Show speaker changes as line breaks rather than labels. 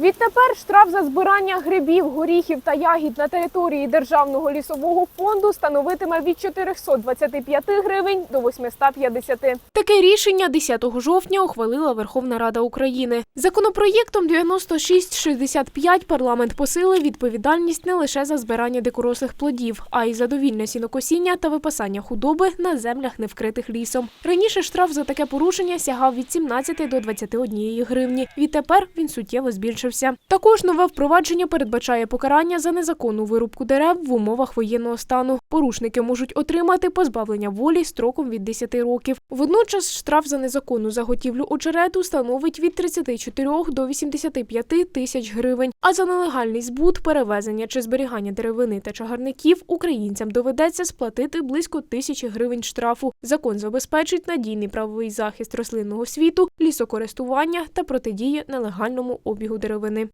Відтепер штраф за збирання грибів, горіхів та ягід на території Державного лісового фонду становитиме від 425 гривень до 850. Таке рішення 10 жовтня ухвалила Верховна Рада України. Законопроєктом 9665 парламент посилив відповідальність не лише за збирання дикорослих плодів, а й за довільне сінокосіння та випасання худоби на землях, не вкритих лісом. Раніше штраф за таке порушення сягав від 17 до 21 гривні. Відтепер він суттєво збільшився. Також нове впровадження передбачає покарання за незаконну вирубку дерев в умовах воєнного стану. Порушники можуть отримати позбавлення волі строком від 10 років. Водночас штраф за незаконну заготівлю очерету становить від 34 до 85 тисяч гривень. А за нелегальний збут, перевезення чи зберігання деревини та чагарників українцям доведеться сплатити близько тисячі гривень штрафу. Закон забезпечить надійний правовий захист рослинного світу, лісокористування та протидії нелегальному обігу деревини новини.